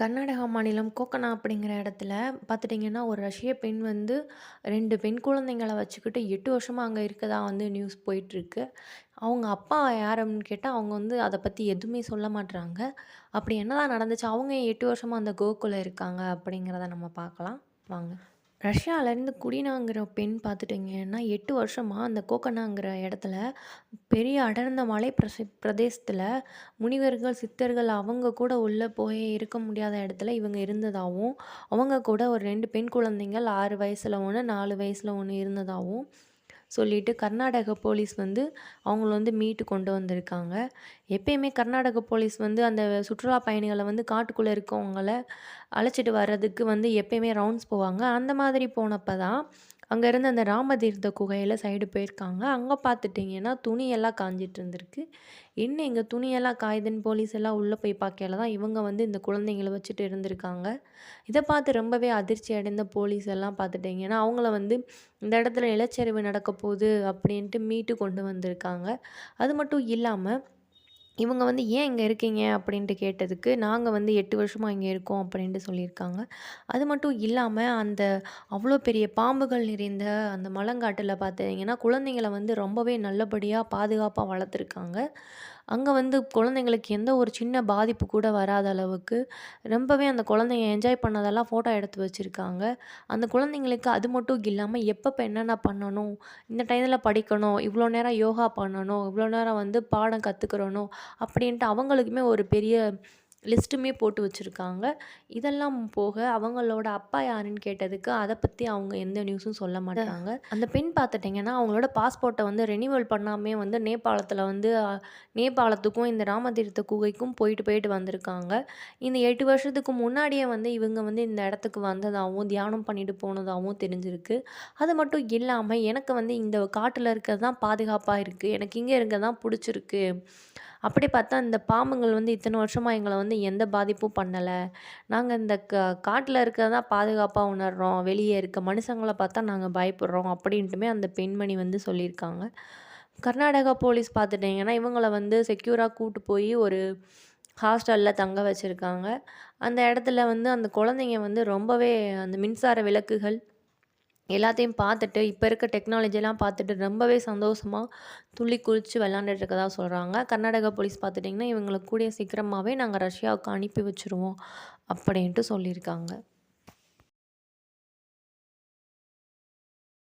கர்நாடகா மாநிலம் கோக்கனா அப்படிங்கிற இடத்துல பார்த்துட்டிங்கன்னா, ஒரு ரஷ்ய பெண் வந்து ரெண்டு பெண் குழந்தைங்கள வச்சுக்கிட்டு எட்டு வருஷமாக அங்கே இருக்கதா வந்து நியூஸ் போயிட்டுருக்கு. அவங்க அப்பா யார் அப்படின்னு கேட்டால் அவங்க வந்து அதை பற்றி எதுவுமே சொல்ல மாட்டுறாங்க அப்படி என்னதான் நடந்துச்சு? அவங்க எட்டு வருஷமாக அந்த கோகுல இருக்காங்க? அப்படிங்கிறத நம்ம பார்க்கலாம். வாங்க. ரஷ்யாவிலேருந்து குடினாங்கிற பெண் பார்த்துட்டிங்கன்னா, எட்டு வருஷமாக அந்த கோக்கனாங்கிற இடத்துல பெரிய அடர்ந்த மலை பிரச பிரதேசத்தில் முனிவர்கள், சித்தர்கள் அவங்க கூட உள்ளே போய் இருக்க முடியாத இடத்துல இவங்க இருந்ததாகவும் அவங்க கூட ஒரு ரெண்டு பெண் குழந்தைங்கள் ஆறு வயசில் ஒன்று நாலு வயசில் ஒன்று இருந்ததாகவும் சொல்லிட்டு கர்நாடக போலீஸ் வந்து அவங்கள வந்து மீட்டு கொண்டு வந்திருக்காங்க. எப்பயுமே கர்நாடக போலீஸ் வந்து அந்த சுற்றுலா பயணிகளை வந்து காட்டுக்குள்ளே இருக்கவங்கள அழைச்சிட்டு வர்றதுக்கு வந்து எப்பயுமே ரவுண்ட்ஸ் போவாங்க. அந்த மாதிரி போனப்போ தான், அங்கேருந்து அந்த ராமதீர்த்த குகையில் சைடு போயிருக்காங்க. அங்கே பார்த்துட்டிங்கன்னா, துணியெல்லாம் காஞ்சிட்டு இருந்திருக்கு. என்ன இங்கே துணியெல்லாம் காயுதுன்னு போலீஸ் எல்லாம் உள்ளே போய் பார்க்கையில தான், இவங்க வந்து இந்த குழந்தைங்கள வச்சுட்டு இருந்திருக்காங்க. இதை பார்த்து ரொம்பவே அதிர்ச்சி அடைந்த போலீஸ் எல்லாம் பார்த்துட்டிங்கன்னா, அவங்கள வந்து இந்த இடத்துல நிலச்சரிவு நடக்கப்போகுது அப்படின்ட்டு மீட்டு கொண்டு வந்திருக்காங்க. அது மட்டும் இல்லாமல் இவங்க வந்து "ஏன் இங்கே இருக்கீங்க?" அப்படின்ட்டு கேட்டதுக்கு, நாங்கள் வந்து எட்டு வருஷமாக இங்கே இருக்கோம்." அப்படின்ட்டு சொல்லியிருக்காங்க. அது மட்டும் இல்லாமல் அந்த அவ்வளோ பெரிய பாம்புகள் நிறைந்த அந்த மலங்காட்டில் பார்த்தீங்கன்னா குழந்தைங்கள வந்து ரொம்பவே நல்லபடியாக பாதுகாப்பாக வளர்த்துருக்காங்க. அங்கே வந்து குழந்தைங்களுக்கு எந்த ஒரு சின்ன பாதிப்பு கூட வராத அளவுக்கு, ரொம்பவே அந்த குழந்தைங்க என்ஜாய் பண்ணதெல்லாம் ஃபோட்டோ எடுத்து வச்சுருக்காங்க அந்த குழந்தைங்களுக்கு அது மட்டும் இல்லாமல் எப்பப்போ என்னென்ன பண்ணணும், இந்த டைமில் படிக்கணும், இவ்வளோ நேரம் யோகா பண்ணணும், இவ்வளோ நேரம் வந்து பாடம் கற்றுக்கிறணும் அப்படின்ட்டு அவங்களுக்குமே ஒரு பெரிய லிஸ்ட்டுமே போட்டு வச்சுருக்காங்க இதெல்லாம் போக அவங்களோட அப்பா யாருன்னு கேட்டதுக்கு, அதை பற்றி அவங்க எந்த நியூஸும் சொல்ல மாட்டாங்க அந்த பெண் பார்த்துட்டிங்கன்னா, அவங்களோட பாஸ்போர்ட்டை வந்து ரெனிவல் பண்ணாமே வந்து நேபாளத்தில் வந்து நேபாளத்துக்கும், இந்த ராமதீர்த்த குகைக்கும் போயிட்டு போயிட்டு வந்திருக்காங்க. இந்த எட்டு வருஷத்துக்கு முன்னாடியே வந்து இவங்க வந்து இந்த இடத்துக்கு வந்ததாகவும் தியானம் பண்ணிட்டு போனதாகவும் தெரிஞ்சிருக்கு. அது மட்டும் இல்லாமல் "எனக்கு வந்து இந்த காட்டில் இருக்கிறது தான் பாதுகாப்பாக இருக்குது எனக்கு இங்கே இருக்க தான் பிடிச்சிருக்கு அப்படி பார்த்தா இந்த பாம்புங்கள் வந்து இத்தனை வருஷமாக எங்களை வந்து எந்த பாதிப்பும் பண்ணலை நாங்கள் இந்த க காட்டில் இருக்கிறதா பாதுகாப்பாக உணர்கிறோம் வெளியே இருக்க மனுஷங்களை பார்த்தா நாங்கள் பயப்படுறோம்." அப்படின்ட்டுமே அந்த பெண்மணி வந்து சொல்லியிருக்காங்க. கர்நாடகா போலீஸ் பார்த்துட்டிங்கன்னா, இவங்களை வந்து செக்யூராக கூட்டு போய் ஒரு ஹாஸ்டலில் தங்க வச்சுருக்காங்க அந்த இடத்துல வந்து அந்த குழந்தைங்க வந்து ரொம்பவே அந்த மின்சார விளக்குகள் எல்லாத்தையும் பார்த்துட்டு, இப்போ இருக்க டெக்னாலஜிலாம் பார்த்துட்டு ரொம்பவே சந்தோஷமாக துள்ளி குளித்து விளாண்டுட்டு இருக்கதா சொல்றாங்க. கர்நாடகா போலீஸ் பார்த்துட்டிங்கன்னா, இவங்களை கூடிய சீக்கிரமாகவே நாங்கள் ரஷ்யாவுக்கு அனுப்பி வச்சுருவோம் அப்படின்ட்டு சொல்லியிருக்காங்க.